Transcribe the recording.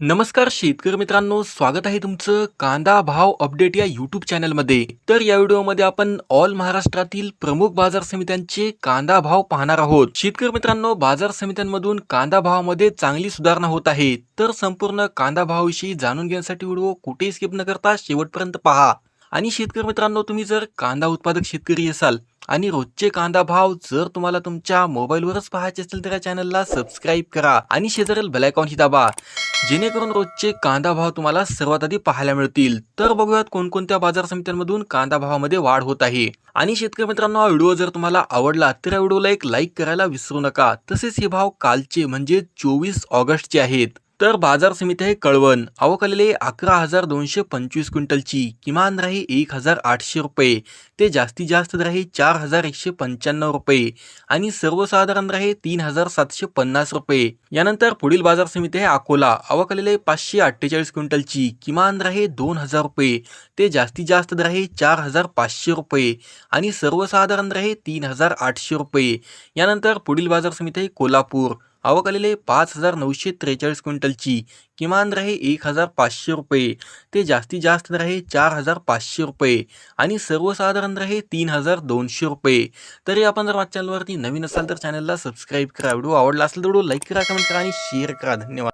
नमस्कार शेतकरी मित्रांनो स्वागत आहे तुमचं कांदा भाव अपडेट या यूट्यूब चॅनलमध्ये. तर या व्हिडिओमध्ये आपण ऑल महाराष्ट्रातील प्रमुख बाजार समित्यांचे कांदा भाव पाहणार आहोत. शेतकरी मित्रांनो बाजार समित्यांमधून कांदा भावामध्ये चांगली सुधारणा होत आहे. तर संपूर्ण कांदा भावाविषयी जाणून घेण्यासाठी व्हिडिओ कुठेही स्किप न करता शेवटपर्यंत पहा. आणि शेतकरी मित्रांनो तुम्ही जर कांदा उत्पादक शेतकरी असाल आणि रोजचे कांदा भाव जर तुम्हाला तुमच्या मोबाईलवरच पाहायचे असेल तर या चॅनलला सबस्क्राईब करा आणि शेजारील बेलायकॉनही दाबा. जेणेकरून रोजचे कांदा भाव तुम्हाला सर्वात आधी पाहायला मिळतील. तर बघूयात कोणकोणत्या बाजार समित्यांमधून कांदा भावामध्ये वाढ होत आहे. आणि शेतकरी मित्रांनो हा व्हिडिओ जर तुम्हाला आवडला तर या व्हिडिओला एक लाईक करायला विसरू नका. तसेच हे भाव कालचे म्हणजे चोवीस ऑगस्टचे आहेत. तर बाजार समिती आहे कळवण. आवक आलेले अकरा हजार दोनशे पंचवीस क्विंटलची. किमान राही एक हजार आठशे रुपये. ते जास्तीत जास्त दर आहे चार हजार एकशे पंच्याण्णव रुपये. आणि सर्वसाधारण राही तीन हजार सातशे पन्नास रुपये. यानंतर पुढील बाजार समिती आहे अकोला. आवक आलेले पाचशे अठ्ठेचाळीस क्विंटलची. किमान राही दोन हजार रुपये. ते जास्तीत जास्त दर आहे चार हजार पाचशे रुपये. आणि सर्वसाधारण राही तीन हजार आठशे रुपये. यानंतर पुढील बाजार समिती आहे कोल्हापूर. आवक आलेले पाच हजार नऊशे त्रेचाळीस क्विंटलची. किमान राहे एक हजार पाचशे रुपये. ते जास्तीत जास्त राहे चार हजार पाचशे रुपये. आणि सर्वसाधारण राहे तीन हजार दोनशे रुपये. तरी आपण जर माझ्या चॅनलवरती नवीन असाल तर चॅनलला सबस्क्राईब करा. व्हिडिओ आवडला असेल तर व्हिडिओ लाईक करा कमेंट करा आणि शेअर करा. धन्यवाद.